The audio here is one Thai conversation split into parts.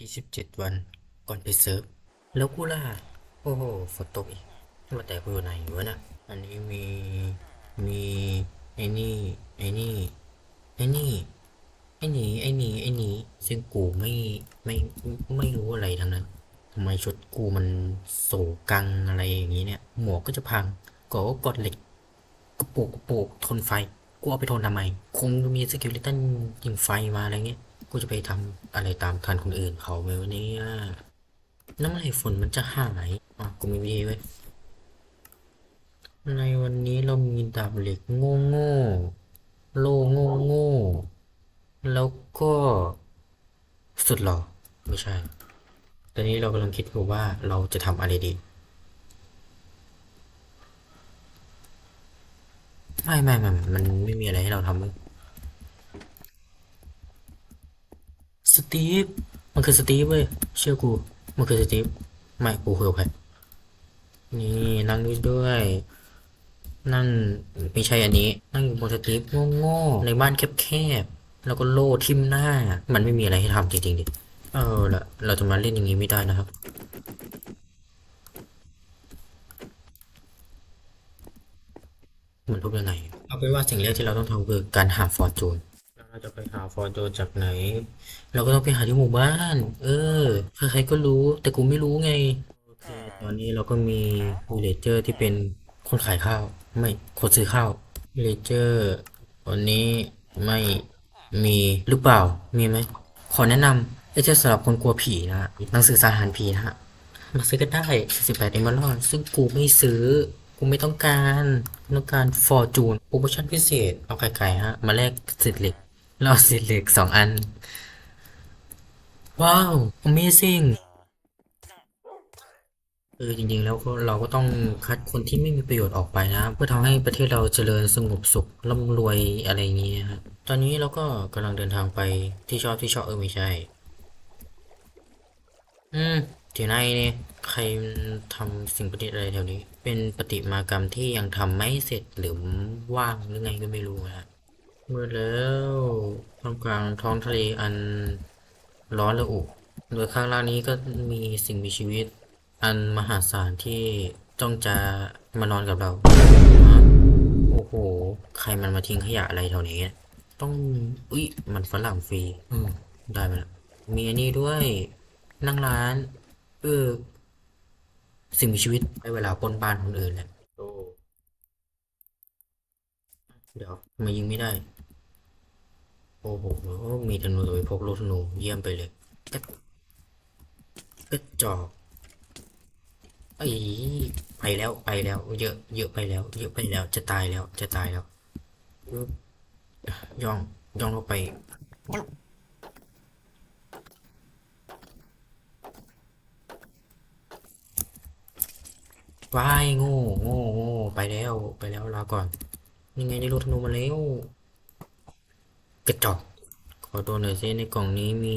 อีก27 วันก่อนไปเซิร์ฟ แล้วกูล่ะ โอ้โหฝนตกอีกมาแต่กูอยู่ไหนวะนะ อันนี้มี มีไอ้นี่ ไอ้นี่ ไอ้นี่ ไอ้นี่ไอ้นี่ไอ้นี่ซึ่งกูไม่ ไม่ ไม่รู้อะไรทั้งนั้นทำไมชุดกูมันโศกังอะไรอย่างนี้เนี่ย หมวกก็จะพังก็กดเหล็กกระโปกกระโปกทนไฟ กูเอาไปทนทำไม คงมีสกิลเลตันยิงไฟมาอะไรเงี้ย กูจะไปทำอะไรตามทันคนอื่นเขาไหมวะเนี่ยน้ำไหลฝนมันจะหายอะกูมีวิธีไว้ในวันนี้เรามีดาบเหล็กโง่โง่โล่โง่โง่แล้วก็สุดหล่อไม่ใช่ ตอนนี้เรากำลังคิดอยู่ว่าเราจะทำอะไรดี ไม่ไม่ไม่ไม่มันไม่มีอะไรให้เราทำเลย ตีฟมันคือสตีฟเว้ยเชื่อกูมันคือสตีฟไม่กูคือใครนี่นั่งด้วย นั่งไม่ใช่อันนี้ นั่งอยู่บนสตีฟโง่ๆในบ้านแคบๆแล้วก็โล่ทิ่มหน้า มันไม่มีอะไรให้ทำจริงๆดิเออละเราจะมาเล่นอย่างนี้ไม่ได้นะครับมันทุบยังไงเอาเป็นว่าสิ่งแรกที่เราต้องทำคือการหาฟอร์จูน เราจะไปหาฟอร์จูนจากไหน เราก็ต้องไปหาที่หมู่บ้าน เออใครๆก็รู้ แต่กูไม่รู้ไง โอเค ตอนนี้เราก็มีวิเลเจอร์ที่เป็นคนขายข้าว ไม่คนซื้อข้าววิเลเจอร์วันนี้ไม่มีหรือเปล่า มีไหม ขอแนะนำไอ้เจ้าสำหรับคนกลัวผีนะฮะหนังสือสารหารผีนะฮะ มาซื้อก็ได้48เอมเมอรัลซึ่งกูไม่ซื้อ กูไม่ต้องการ ต้องการฟอร์จูนโปรโมชั่นพิเศษ เอาไก่ๆฮะ มาแลกสิทธิ์เหล็ก เอาสิทธิ์เหล็กสองอัน ว้าว amazing เออจริงๆแล้วเราก็ต้องคัดคนที่ไม่มีประโยชน์ออกไปนะ เพื่อทำให้ประเทศเราเจริญสงบสุขร่ำรวยอะไรอย่างเงี้ยฮะตอนนี้เราก็กำลังเดินทางไปที่ชอบที่ชอบเออไม่ใช่ อืมเดี๋ยวนะไอ้นี่ใครทำสิ่งประดิษฐ์อะไรแถวนี้ เป็นประติมากรรมที่ยังทำไม่เสร็จหรือว่างหรือไงก็ไม่รู้นะ มื่อแล้วท่ามกลางท้องทะเลอันร้อนระอุ โดยข้างล่างนี้ก็มีสิ่งมีชีวิต อันมหาศาลที่จ้องจะมานอนกับเรา โอ้โห ใครมันมาทิ้งขยะอะไรแถวนี้ ต้อง อุ๊ย มันฝรั่งฟรี อืม ได้มาแล้วมีอันนี้ด้วย นั่งร้าน เออ สิ่งมีชีวิตได้เวลาปนบ้านคนอื่นแล้วโอ้เดี๋ยวมายิงไม่ได้ โอ้โหมีธนูโดยพกลูกธนูเยี่ยมไปเลยกระจอกไอ้ไปแล้วไปแล้ว เยอะ เยอะไปแล้ว เยอะไปแล้ว จะตายแล้ว จะตายแล้วย่องย่องลงไปวายโง่โง่โง่ไปแล้ว ไปแล้วลาก่อน ยังไงได้ลูกธนูมาแล้ว กระจอกขอตัวหน่อยซิในกล่องนี้มี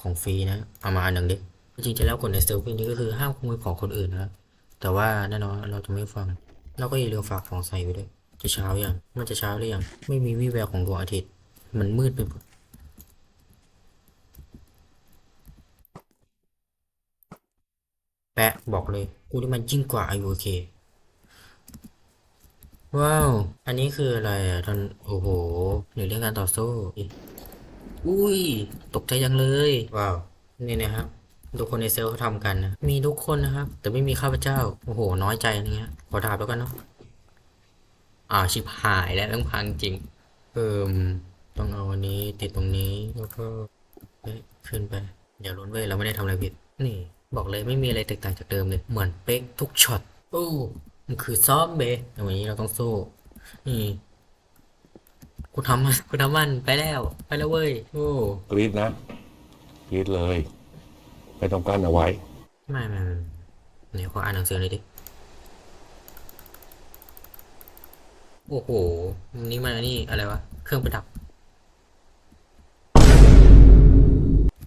ของฟรีนะเอามาอันหนึ่งดิจริงๆแล้วกฎในเซลฟี่นี้ก็คือห้ามขโมยของคนอื่นนะแต่ว่าแน่นอนเราจะไม่ฟัง เราก็อย่าลืมฝากของใส่ไว้ด้วยจะเช้ายังมันจะเช้าหรือยังไม่มีวี่แววของดวงอาทิตย์ มันมืดไปหมดแปะบอกเลยกูนี่มันยิ่งกว่า IOK ว้าว อันนี้คืออะไรอะท่านโอ้โหหรือเรื่องการต่อสู้ อุ้ย ตกใจจังเลย ว้าว นี่นะครับ ทุกคนในเซลล์เขาทำกันนะ มีทุกคนนะครับ แต่ไม่มีข้าพเจ้า โอ้โห น้อยใจอะเงี้ย ขอดาบแล้วกันเนาะ อ่า ชิบหายแล้วต้องพังจริง เอิมต้องเอาอันนี้ติดตรงนี้แล้วก็เฮ้ยขึ้นไป อย่าล้นเว้ยเราไม่ได้ทำอะไรผิด นี่ บอกเลยไม่มีอะไรแตกต่างจากเดิมเลย เหมือนเป๊กทุกช็อต โอ้ มันคือซ้อมเบแต่วันนี้เราต้องสู้นี่กูทำมันกูทำมันไปแล้ว ไปแล้วเว้ยโอ้กรีดนะกรีดเลยไม่ต้องกั้นเอาไว้ไม่ไม่ไม่ไหนขออ่านหนังสือเลยดิโอ้โหนี่มันอันนี่อะไรวะเครื่องประดับ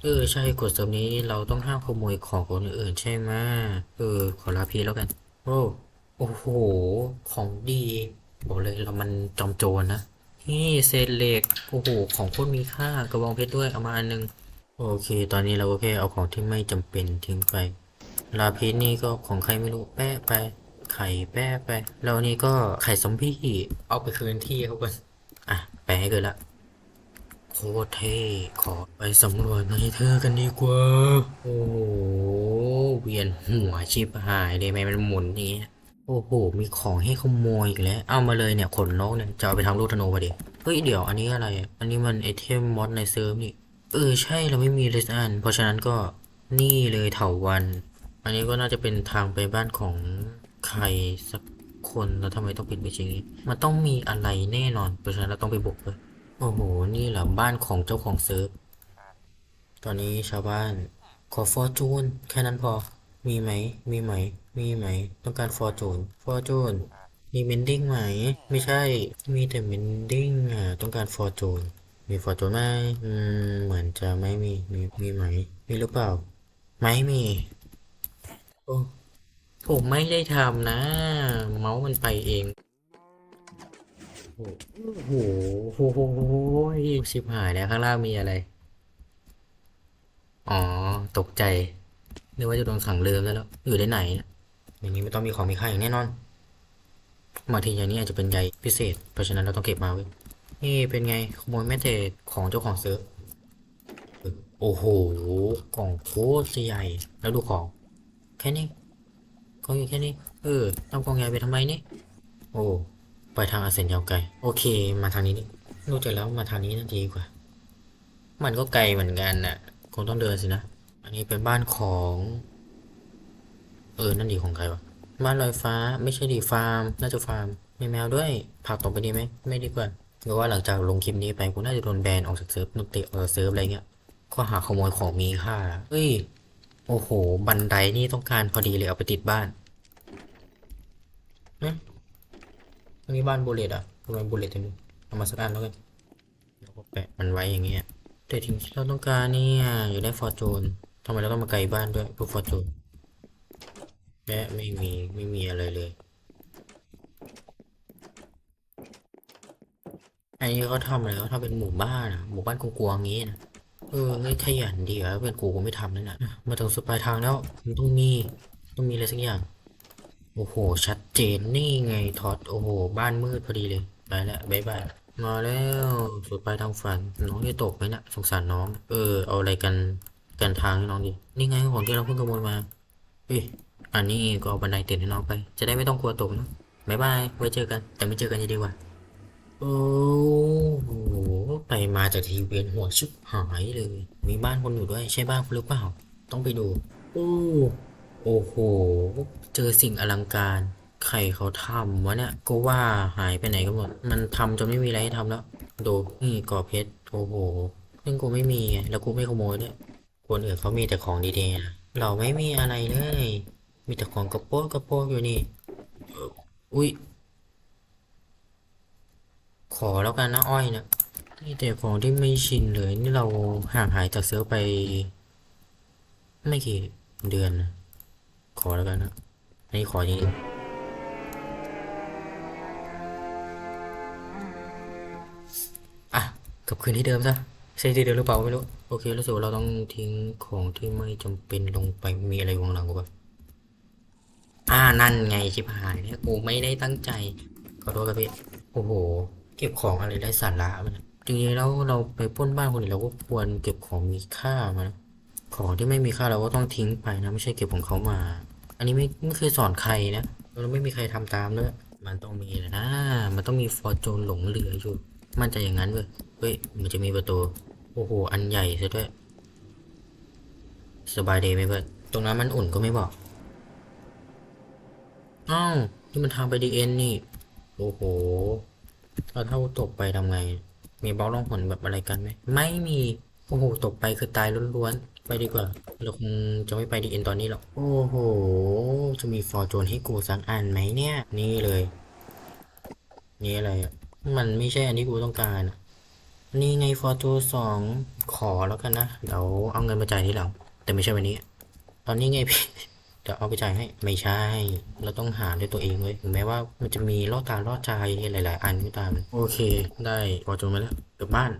เออใช่กฎเสริมนี้เราต้องห้ามขโมยของคนอื่นใช่ไหมเออขอลาพีแล้วกันโอ้ โอ้โห ของดีบอกเลยเรามันจอมโจรนะ นี่เศษเหล็ก โอ้โห ของโคตรมีค่ากระบองเพชรด้วย เอามาอันหนึง โอเค ตอนนี้เราก็แค่เอาของที่ไม่จำเป็นทิ้งไป ลาพิษนี่ก็ของใครไม่รู้แปะไป ไข่แปะไป แล้วนี่ก็ไข่ซอมบี้เอาไปคืนที่เขาก่อนอะ แปะให้เกินละโคตรเท่ขอไปสำรวจในเธอกันดีกว่า โอ้โห เวียนหัวชิบหายเลยไหมมันหมุนอย่างนี้ โอ้โห มีของให้ขโมยอีกแล้ว เอามาเลยเนี่ย ขนนกเนี่ย จะเอาไปทำลูกธนูพอดีเฮ้ย เดี๋ยวอันนี้อะไร อันนี้มันไอเทมมอดในเซิร์ฟนี่ เออ ใช่ เราไม่มีเลสอัน เพราะฉะนั้นก็นี่เลยเถาวัน อันนี้ก็น่าจะเป็นทางไปบ้านของใครสักคนแล้วทำไมต้องปิดไปอย่างนี้ มันต้องมีอะไรแน่นอน เพราะฉะนั้นเราต้องไปบุกเลย โอ้โห นี่เหรอบ้านของเจ้าของเซิร์ฟ ตอนนี้ชาวบ้านขอฟอร์จูนแค่นั้นพอ มีไหม มีไหม มีไหม ต้องการฟอร์จูน ฟอร์จูน มีเมนดิ้งไหม ไม่ใช่ มีแต่เมนดิ้งอะ ต้องการฟอร์จูน มีฟอร์จูนไหมอืม เหมือนจะไม่มี มี มีไหม มีหรือเปล่า ไม่มี โอ้ผมไม่ได้ทำนะ เมาส์มันไปเอง โอ้โหโอ้โหโอ้โหชิบหายแล้วข้างล่างมีอะไร อ๋อ ตกใจ นึกว่าจะโดนขังเรือแล้วแล้ว อยู่ได้ไหนเนี่ยอย่างนี้ไม่ต้องมีของมีค่าอย่างแน่นอนบาทีอย่างนี้อาจจะเป็นใยพิเศษ เพราะฉะนั้นเราต้องเก็บมาเว้ยนี่เป็นไงขโมยแม่แต่ของเจ้าของเซิร์ฟโอ้โหกล่องโคตรใหญ่ แล้วดูของ แค่นี้กล่องอยู่แค่นี้ เออเอากล่องใหญ่ไปทำไมนี่ โอ้ ไปทางอาเซนยาวไกล โอเค มาทางนี้นี่รู้จักแล้วมาทางนี้น่าจะดีกว่า มันก็ไกลเหมือนกันน่ะ คงต้องเดินสินะ อันนี้เป็นบ้านของ เออ นั่นดีของใครวะ บ้านลอยฟ้า ไม่ใช่ดีฟาร์ม น่าจะฟาร์ม มีแมวด้วย ผักตกไปดีไหม ไม่ดีกว่าหรือว่าหลังจากลงคลิปนี้ไปกูน่าจะโดนแบนออกจากเซิร์ฟนุติเออเซิร์ฟอะไรเงี้ย ข้อหาขโมยของมีค่า เฮ้ย โอ้โห บันไดนี่ต้องการพอดีเลยเอาไปติดบ้านเอ๊ะอันนี้บ้านบูเลตอะทำไมบูเลตถึงเอามาสักอันแล้วกันแล้วก็แปะมันไว้อย่างเงี้ยแต่ถึงที่เราต้องการเนี่ยอยู่ได้ฟอร์จูน ทำไมเราต้องมาไกลบ้านด้วยพื่อฟอร์จูนและไม่มีไม่มีอะไรเลย อันนี้เขาทำอะไรเขาทำเป็นหมู่บ้านอะหมู่บ้านกวางๆงี้นะเออไม่ขยันดีอะเป็นกูกูไม่ทำนั่นนะมาถึงสุดปลายทางแล้วมันต้องมีต้องมีอะไรสักอย่าง โอ้โห ชัดเจนนี่ไงถอดโอ้โห บ้านมืดพอดีเลยไปแล้วบายบายมาแล้วสุดปลายทางฝันน้องจะตกไหมนะสงสารน้อง เออ เอาอะไรกัน กันทางให้น้องดิ นี่ไงของที่เราเพิ่งขโมยมาเฮ้ยอันนี้ก็เอาบันไดเต็นให้น้องไป จะได้ไม่ต้องกลัวตกนะบายบาย ไว้เจอกัน แต่ไม่เจอกันจะดีกว่า โอ้โห ไปมาจากทีเวียนหัวชิบหายเลย มีบ้านคนอยู่ด้วย ใช่บ้านคุณหรือเปล่า ต้องไปดู โอ้โอ้โห เจอสิ่งอลังการ ใครเขาทำวะเนี่ย ก็ว่าหายไปไหนกันหมด มันทำจนไม่มีอะไรให้ทำแล้ว ดูนี่ก่อเพชร โอ้โหซึ่งกูไม่มีไง แล้วกูไม่ขโมยด้วย คนอื่นเขามีแต่ของดีๆนะเราไม่มีอะไรเลย มีแต่ของกระโปงกระโปงอยู่นี่ อุ้ย ขอแล้วกันนะอ้อยนะนี่แต่ของที่ไม่ชินเลย นี่เราห่างหายจากเซิร์ฟไป ไม่กี่เดือนนะขอแล้วกันนะอันนี้ขอจริงๆอะกลับคืนที่เดิมซะใช่ที่เดิมหรือเปล่าไม่รู้ โอเครู้สึกว่าเราต้องทิ้งของที่ไม่จำเป็นลงไปมีอะไรอยู่ข้างหลังกูปะอ่านั่นไงชิบหายเนี่ยกูไม่ได้ตั้งใจขอโทษครับพี่โอ้โห เก็บของอะไรไร้สาระมันจริงๆแล้วเราไปป้นบ้านคนอื่นเราก็ควรเก็บของมีค่ามานะของที่ไม่มีค่าเราก็ต้องทิ้งไปนะไม่ใช่เก็บของเขามา อันนี้ไม่ไม่เคยสอนใครนะแล้วไม่มีใครทำตามด้วยมันต้องมีแหละนะ มันต้องมีฟอร์จูนหลงเหลืออยู่ มันใจะอย่างนั้นเว้ยเฮ้ยมันจะมีประตู โอ้โห อันใหญ่ซะด้วย สบายดีไหมเพื่อน ตรงนั้นมันอุ่นก็ไม่บอก อ้าว นี่มันทางไปดีเอ็นนี่ โอ้โหเราถ้าตกไปทำไง มีบล็อกล่องหนแบบอะไรกันไหม ไม่มี โอ้โห ตกไปคือตายล้วนๆ ไปดีกว่า เราคงจะไม่ไปดีเอ็นตอนนี้หรอก โอ้โห จะมีฟอร์จูนให้กูสักอันไหมเนี่ย นี่เลย นี่อะไรอะมันไม่ใช่อันที่กูต้องการอะ นี่ไงฟอร์จูสองขอแล้วกันนะเดี๋ยวเอาเงินมาจ่ายทีหลังแต่ไม่ใช่วันนี้ ตอนนี้ไงพี่เดี๋ยวเอาไปจ่ายให้ไม่ใช่ เราต้องหาด้วยตัวเองเลยถึงแม้ว่ามันจะมีล่อตาล่อใจหลาย ๆ อันก็ตามโอเค ได้ฟอจนมาแล้วกลับบ้าน